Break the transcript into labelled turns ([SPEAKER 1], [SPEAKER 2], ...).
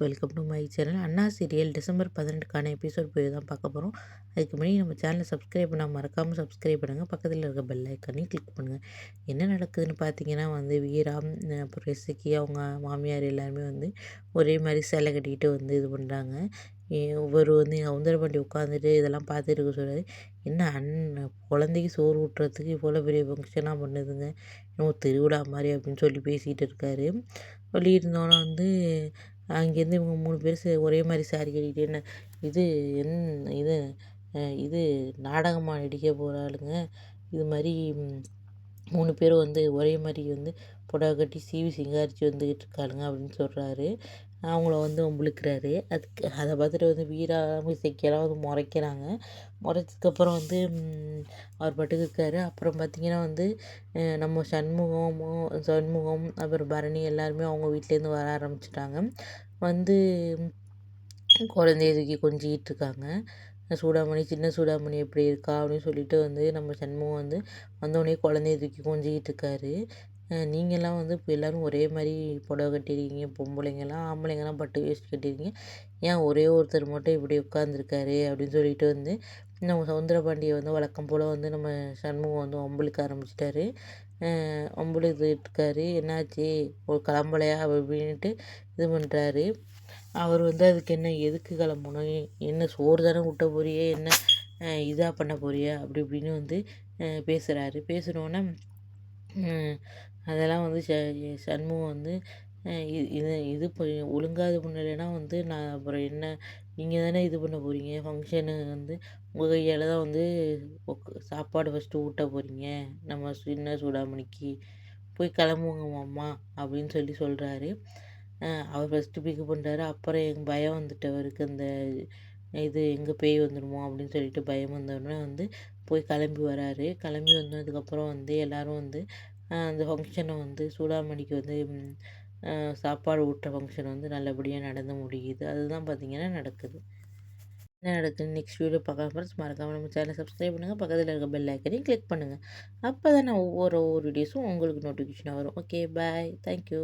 [SPEAKER 1] Welcome to my channel. Anna serial December பதினெட்டுக்கான episode போய் தான் பார்க்க போகிறோம் அதுக்கு முன்னாடி நம்ம சேனலை சப்ஸ்கிரைப் பண்ணால் மறக்காமல் சப்ஸ்கிரைப் பண்ணுங்கள் பக்கத்தில் இருக்க பெல் ஐக்கானையும் கிளிக் பண்ணுங்கள் என்ன நடக்குதுன்னு பார்த்தீங்கன்னா வந்து வீரா அப்புறம் இசக்கி அவங்க மாமியார் எல்லாருமே வந்து ஒரே மாதிரி சேலை கட்டிக்கிட்டு வந்து இது பண்ணுறாங்க ஒவ்வொரு வந்து சவுந்தரபாண்டி உட்காந்துட்டு இதெல்லாம் பார்த்துட்டு இருக்க சொல்கிறாரு என்ன அண்ணன் குழந்தைக்கு சோறு ஊட்டுறதுக்கு இவ்வளோ பெரிய ஃபங்க்ஷனாக பண்ணுதுங்க. இன்னும் திருவிழா மாதிரி அப்படின்னு சொல்லி பேசிகிட்டு இருக்காரு. சொல்லியிருந்தோன்னே வந்து அங்கேருந்து இவங்க மூணு பேர் சே ஒரே மாதிரி சாரி கட்டிக்கிட்டு என்ன இது என் இது இது நாடகமாக நடிக்க போகிறாளுங்க இது மாதிரி மூணு பேரும் வந்து ஒரே மாதிரி வந்து புடவை கட்டி சீவி சிங்காரிச்சு வந்துக்கிட்டு இருக்காளுங்க அப்படின்னு சொல்கிறாரு அவங்கள வந்து வம்பிழுக்கிறாரு அதுக்கு அதை பார்த்துட்டு வந்து வீரா இசக்கியெல்லாம் வந்து முறைக்கிறாங்க. முறைச்சதுக்கப்புறம் வந்து அவர் பாட்டுக்கு இருக்கார். அப்புறம் பார்த்திங்கன்னா வந்து நம்ம சண்முகமும் சண்முகம் அப்புறம் பரணி எல்லாருமே அவங்க வீட்லேருந்து வர ஆரம்பிச்சிட்டாங்க. வந்து குழந்தைய தூக்கி கொஞ்சிக்கிட்டு இருக்காங்க. சூடாமணி சின்ன சூடாமணி எப்படி இருக்கா அப்படின்னு சொல்லிட்டு வந்து நம்ம சண்முகம் வந்து வந்தோடனே குழந்தைய தூக்கி கொஞ்சிக்கிட்டு இருக்காரு. நீங்கள்லாம் வந்து இப்போ எல்லோரும் ஒரே மாதிரி புடவை கட்டியிருக்கீங்க பொம்பளைங்கலாம் ஆம்பளைங்கலாம் பட்டு வேஸ்ட் கட்டியிருக்கீங்க. ஏன் ஒரே ஒருத்தர் மட்டும் இப்படி உட்காந்துருக்காரு அப்படின்னு சொல்லிட்டு வந்து நம்ம சவுந்தரபாண்டியை வந்து வழக்கம் போல் வந்து நம்ம சண்முகம் வந்து ஒம்பளுக்கு ஆரம்பிச்சிட்டாரு. ஒம்பளுக்கிட்டு என்னாச்சு? ஒரு கிளம்பலையா? அப்படின்ட்டு இது பண்ணுறாரு அவர் வந்து அதுக்கு என்ன எதுக்கு கிளம்பணும்? என்ன சோறு தானே விட்ட போறியே? என்ன இதாக பண்ண போறியா? அப்படி இப்படின்னு வந்து பேசுகிறாரு பேசுனோன்னே அதெல்லாம் வந்து ச சண்முகம் வந்து இது இது ஒழுங்காக இது பண்ணலைன்னா வந்து நான் அப்புறம் என்ன நீங்கள் தானே இது பண்ண போகிறீங்க ஃபங்க்ஷனு வந்து உங்கள் கையால் தான் வந்து சாப்பாடு ஃபஸ்ட்டு ஊட்ட போகிறீங்க நம்ம சின்ன சூடாமணிக்கு போய் கிளம்புங்க மாமா அப்படின்னு சொல்லி சொல்கிறாரு அவர் ஃபஸ்ட்டு பிக்கு பண்ணுறாரு அப்புறம் எங்கள் பயம் வந்துட்டு அவருக்கு அந்த இது எங்கே பேய் வந்துடுமோ அப்படின்னு சொல்லிட்டு பயம் வந்தோடனே வந்து போய் கிளம்பி வராரு. கிளம்பி வந்ததுக்கப்புறம் வந்து எல்லோரும் வந்து அந்த ஃபங்க்ஷனை வந்து சூடாமணிக்கு வந்து சாப்பாடு ஊட்டுற ஃபங்க்ஷன் வந்து நல்லபடியாக நடந்து முடியுது. அதுதான் பார்த்திங்கன்னா நடக்குது. என்ன நடக்குது? நெக்ஸ்ட் வீடியோ பார்க்கலாம் ஃப்ரெண்ட்ஸ் மறக்காமல் நம்ம சேனலை சப்ஸ்கிரைப் பண்ணுங்கள் பக்கத்தில் இருக்க பெல் ஐக்கனையும் கிளிக் பண்ணுங்கள் அப்போ தான் நான் ஒவ்வொரு ஒவ்வொரு வீடியோஸும் உங்களுக்கு நோட்டிஃபிகேஷன் வரும். Okay bye thank you